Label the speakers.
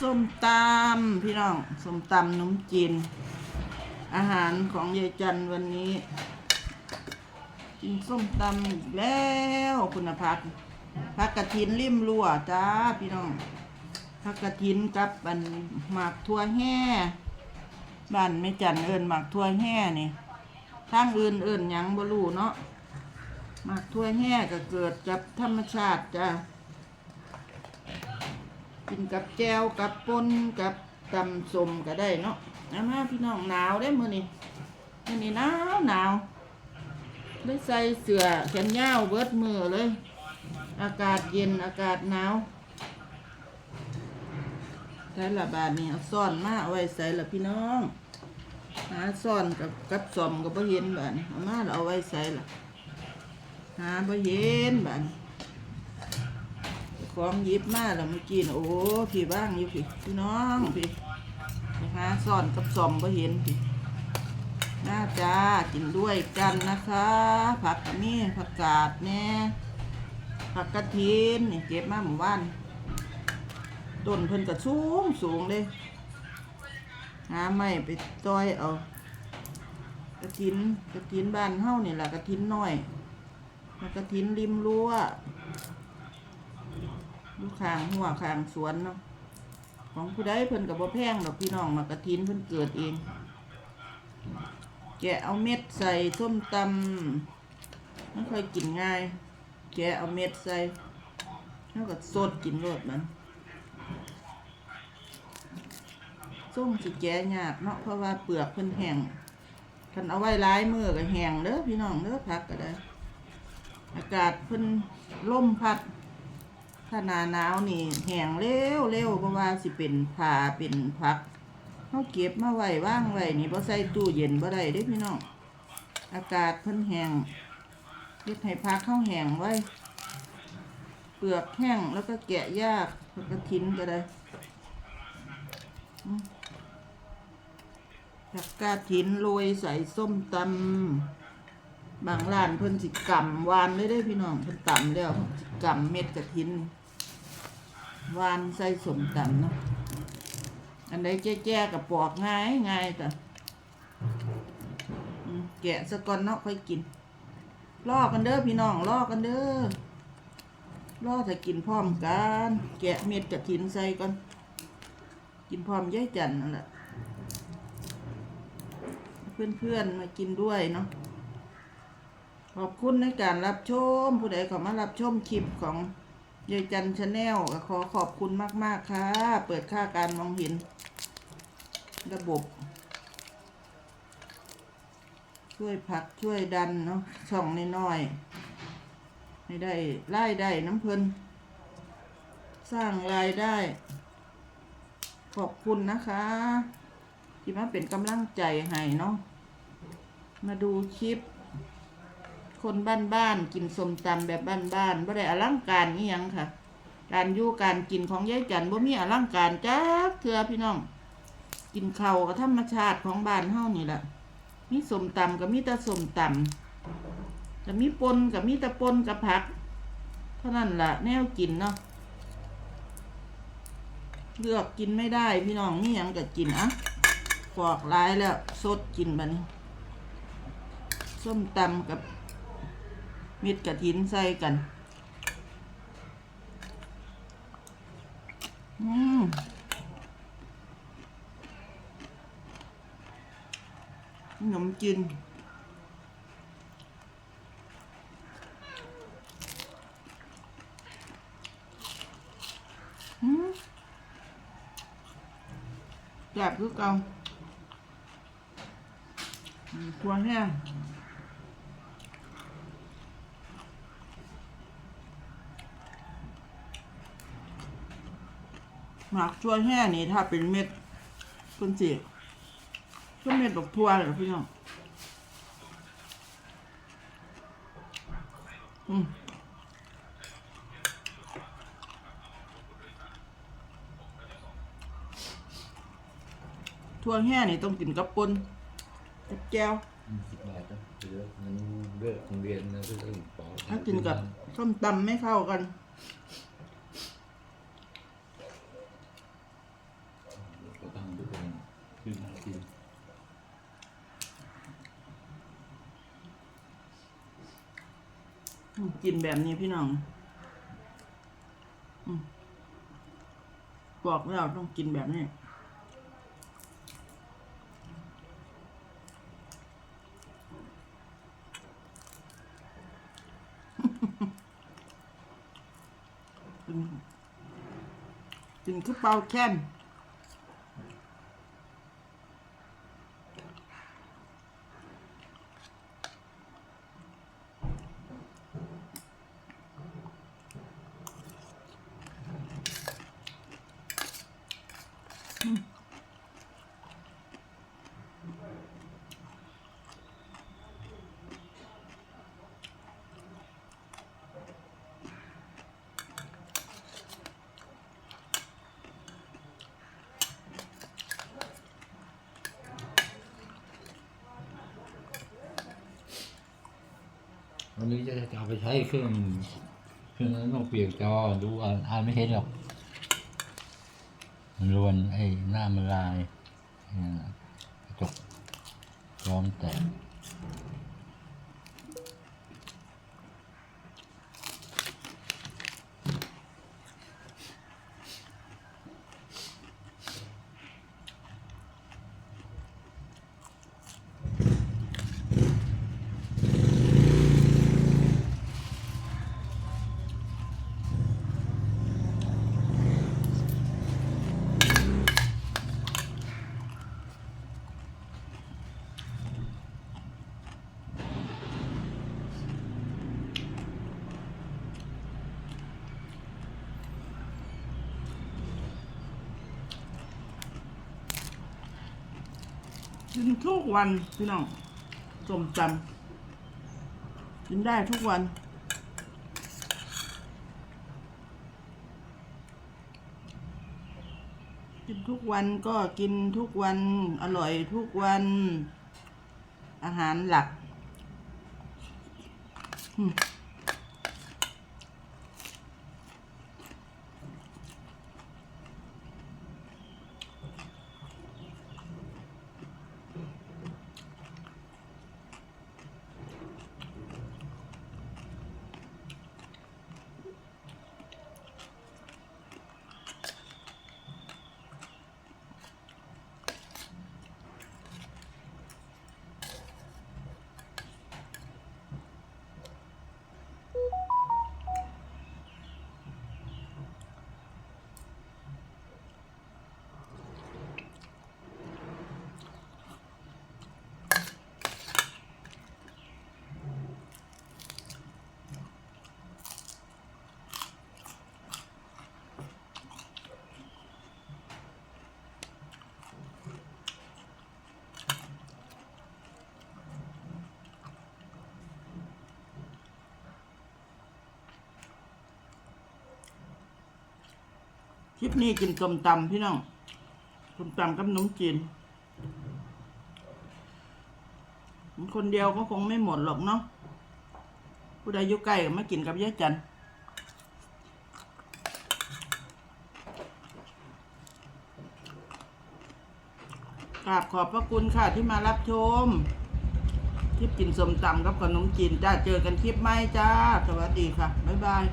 Speaker 1: ส้มตำพี่น้องส้มตำนมจีน อาหารของยายจันวันนี้ กินส้มตำอีกแล้วคุณพักพักกระถินริมรั่วจ้าพี่น้องพักกระถินกับบันหมากทั่วแห่บ้านไม่จันเอิญหมากทั่วแห่นี่ทางอื่นเอิญยังบ่รู้เนาะหมากทั่วแห่ก็เกิดกับธรรมชาติจ้า กินกับแจวกับปนกับตำสมก็ได้เนาะนะมาพี่น้องหนาวได้มือนี้มื้อนี้หนาวหนาวได้ใส่เสื้อแขนยาวเบิดมือเลย อากาศเย็นอากาศหนาวใส่ละบาทนี่เอาซ่อนมาเอาไว้ใส่ละพี่น้องหาซ่อนกับกับสมกับบ่เห็นบาดนี้เอามาเอาไว้ใส่ละหาบ่เห็นบาดนี้ ของหยิบมาแล้วเมื่อกี้นะโอ้พี่บ้างอยู่พี่พี่น้องพี่ไปหาซ่อนกับซอมก็เห็นพี่น่าจ้ากินด้วยกันนะคะ ผักกะมีผักกาดแน่ผักกระเทียมนี่เก็บมาหมู่บ้านต้นเพิ่นกระสูงสูงเลยหาไม้ไปต้อยเอากระถินกระถินบ้านเฮานี่แหละกระถินน้อยกระถินริมรั้ว อยู่ข้างหัวข้างสวนเนาะของผู้ใดเพิ่นกับบ่แพงดอกพี่น้องมากระทินเพิ่นเกิดเอง แกะเอาเม็ดใส่ส้มตำมันค่อยกินง่าย แกะเอาเม็ดใส่แล้วก็สดกินรสมันส้มสิแกะยากเนาะเพราะว่าเปลือกเพิ่นแห้งคันเอาไว้ร้ายมือก็แห้งเด้อพี่น้องเด้อพักก็ได้ อากาศเพิ่นล่มพัด ถ้าหนาหนาวนี่แห้งเร็วเร็วเพราะว่าสิเป็นผ่าเป็นผักเขาเก็บมาไว้ว่างไว้นี่บ่ใส่ตู้เย็นบ่ได้เด้พี่น้องอากาศเพิ่นแห้งเฮ็ดให้ผักเข้าแห้งไว้ เปลือกแห้งแล้วก็แกะยากแล้วก็ทิ้นก็ได้อืมผักกาดทิ้นโรยใส่ส้มตำบางร้านเพิ่นสิกำวานเลยได้พี่น้องเพิ่นตำแล้วสิกำเม็ดกระทิน วานใส่สมตำเนาะอันใดแจ้ๆกับปอกง่ายง่ายแต่อืมแกะสะก่อนเนาะค่อยกินลอกันเด้อพี่น้องลอกันเด้อลอถ้ากินพร้อมกัน แกะเม็ดกระทินใส่ก่อนกินพร้อมย่ายจันนั่นแหละเพื่อนๆมากินด้วยเนาะขอบคุณในการรับชม ผู้ใดเข้ามารับชมคลิปของ ยายจันชาแนลขอขอบคุณมาก ๆ ค่ะ เปิดค่าการมองเห็น ระบบ ช่วยผลักช่วยดันเนาะช่องน้อยๆให้ได้รายได้น้ำเพลินสร้างรายได้ ขอบคุณนะคะ ที่มาเป็นกำลังใจให้เนาะมาดูคลิป คนบ้านๆกินสมตำแบบบ้านๆบ่ได้อลังการนี่ยังค่ะ การยู่การกินของยายจันบ่มีอลังการจักเทื่อพี่น้อง กินเข้ากับธรรมชาติของบ้านเฮานี่แหละมีสมตำกับมีแต่สมตำกับมีปนกับมีแต่ปนกับผัก เท่านั้นล่ะ แนวกินเนาะเลือกกินไม่ได้พี่น้องนี่ยังก็กินอะปอกลายแล้วสดกินบันี้ส้มตำกับ ม็ดกระถินใส่กัน อืมขนมจีนอืมแซ่บคือเก่าอืมตัวแห้ง หมากชั่วแห่นี่ถ้าเป็นเม็ดคุณสิก็เม็ดดอกทั่วเลยพี่น้องอืมทั่วแห่นี่ต้องกินกับปุนกับแก้ว
Speaker 2: สิบบาทนะเหลือเงินเลือกโรงเรียนนะที่องปอ
Speaker 1: ถ้ากินกับส้มตำไม่เข้ากัน กิน กินแบบนี้พี่น้องบอกแล้วต้องกินแบบนี้กินคือเปาแค่น
Speaker 2: จะจะเอาไปใช้เครื่องเครื่องนั้นต้องเปลี่ยนจอดูอ่านอ่านไม่เห็นหรอกมันรวนไอ้หน้ามันลายกระจกจอมแตก
Speaker 1: กินทุกวันพี่น้องสมจำกินได้ทุกวันกินทุกวันก็กินทุกวันอร่อยทุกวัน อาหารหลัก อืม คลิปนี้กินส้มตำพี่น้องส้มตำกับขนมจีนคนเดียวก็คงไม่หมดหรอกเนาะผู้ใดอยู่ใกล้ก็มากินกับยายจันกราบขอบพระคุณค่ะที่มารับชม คลิปกินสมตำกับขนมจีนจ้าเจอกันคลิปใหม่จ้า สวัสดีค่ะ บ๊ายบาย